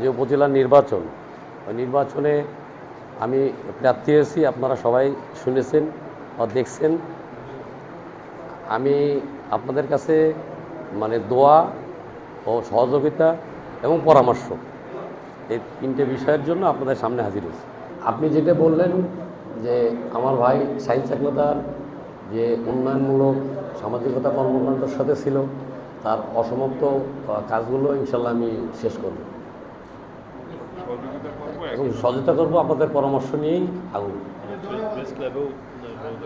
যে উপজেলার নির্বাচন, ওই নির্বাচনে আমি প্রার্থী হয়েছি, আপনারা সবাই শুনেছেন বা দেখছেন। আমি আপনাদের কাছে মানে দোয়া ও সহযোগিতা এবং পরামর্শ এই তিনটে বিষয়ের জন্য আপনাদের সামনে হাজির হয়েছি। আপনি যেটা বললেন যে আমার ভাই সাইন চাকলাদার যে উন্নয়নমূলক সামাজিকতা কর্মকাণ্ডের সাথে ছিল, তার অসমাপ্ত কাজগুলো ইনশাল্লাহ আমি শেষ করব। এবং সহযোগিতা করব, আপনাদের পরামর্শ নিয়েই আগুন।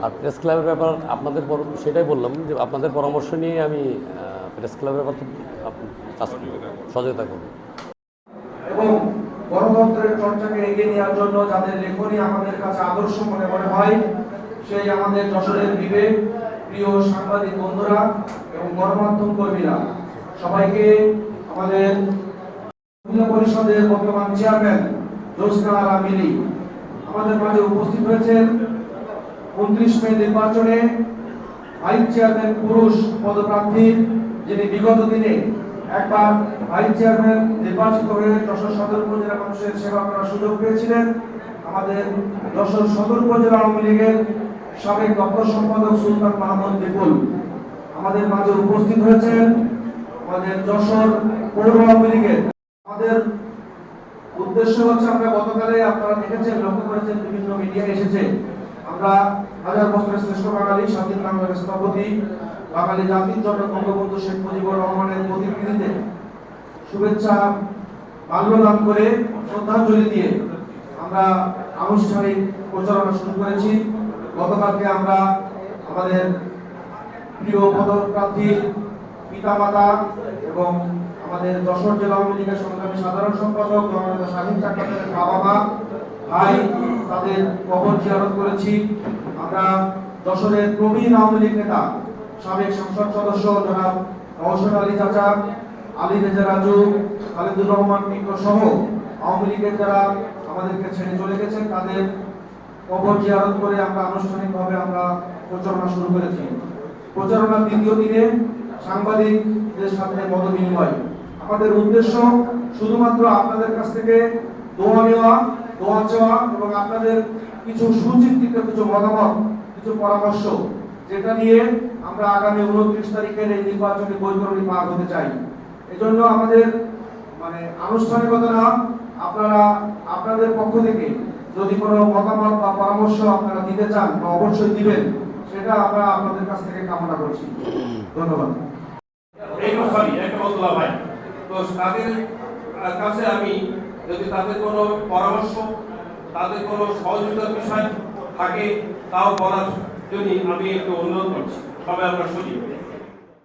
আর প্রেস ক্লাবের ব্যাপার আপনাদের সেটাই বললাম যে আপনাদের পরামর্শ নিয়ে আমি প্রেস ক্লাবের ব্যাপার সহযোগিতা করব। এবং গণতন্ত্রের চর্চাকে এগিয়ে নেওয়ার জন্য যাদের লেখনী আমাদের কাছে আদর্শ মনে মনে হয়, সেই আমাদের যশোরের বিবেক, প্রিয় সাংবাদিক বন্ধুরা এবং গণমাধ্যম কর্মীরা, সবাইকে আমাদের মহিলা পরিষদের বর্তমান চেয়ারম্যান জোসনা আরা মিলি আমাদের মাঝে উপস্থিত হয়েছেন উনত্রিশ মে নির্বাচনে ভাইস চেয়ারম্যান পুরুষ পদপ্রার্থী, যিনি বিগত দিনে একবার ভাইস চেয়ারম্যান নির্বাচিত হয়ে যশোর সদর উপজেলা মানুষের সেবা করার সুযোগ পেয়েছিলেন। আমাদের যশোর সদর উপজেলা আওয়ামী লীগের সাবেক দপ্তর সম্পাদক সুলতান মাহমুদ বিপুল। আমাদের মাঝে উপস্থিত হয়েছেন আমাদের যশোর পৌর আওয়ামী লীগের উদ্দেশ্য হচ্ছে আমরা গতকালে আপনারা দেখেছেন, লক্ষ্য করেছেন, বিভিন্ন মিডিয়া এসেছে। আমরা হাজার বছরের শ্রেষ্ঠ বাঙালি, স্বাধীন বাংলার স্থপতি, বাঙালি জাতির জন্য বঙ্গবন্ধু শেখ মুজিবুর রহমানের প্রতিকৃতিতে শুভেচ্ছা বাল্য দান করে শ্রদ্ধাঞ্জলি দিয়ে আমরা আনুষ্ঠানিক প্রচারণা শুরু করেছি। গতকালকে আমরা আমাদের প্রিয় পদপ্রার্থী পিতামাতা এবং আমাদের যশোর জেলা আওয়ামী লীগের সংগ্রামী সাধারণ সম্পাদক জননেতা স্বাধীন চাকরির বাবা মা ভাই, তাদের কবর জিয়ারত করেছি। আমরা যশোরের প্রবীণ আওয়ামী লীগ নেতা, সাবেক সংসদ সদস্য জনাব নওশাদ আলী চাচা, আলী রেজা রাজু, খালিদুর রহমান মিত্র সহ আওয়ামী লীগের যারা আমাদেরকে ছেড়ে চলে গেছেন, তাদের কবর জিয়ারত করে আমরা আনুষ্ঠানিকভাবে আমরা প্রচারণা শুরু করেছি। প্রচারণার দ্বিতীয় দিনে সাংবাদিকদের সাথে মত আমাদের উদ্দেশ্য শুধুমাত্র আপনাদের কাছ থেকে দোয়া নেওয়া, দোয়া চাওয়া এবং আপনাদের কিছু সুচিন্তিত কিছু মতামত, কিছু পরামর্শ, যেটা নিয়ে আমরা আগামী উনত্রিশ তারিখের এই নির্বাচনী বৈতরণী পার হতে চাই। এজন্য আমাদের মানে আনুষ্ঠানিকতা না, আপনারা, আপনাদের পক্ষ থেকে যদি কোনো মতামত বা পরামর্শ আপনারা দিতে চান বা অবশ্যই দিবেন, সেটা আমরা আপনাদের কাছ থেকে কামনা করছি। ধন্যবাদ। তো তাদের কাছে আমি যদি তাদের কোনো পরামর্শ, তাদের কোনো সহযোগিতার বিষয় থাকে, তাও করার জন্য আমি একটু অনুরোধ করছি। সবাই আমরা শুনি।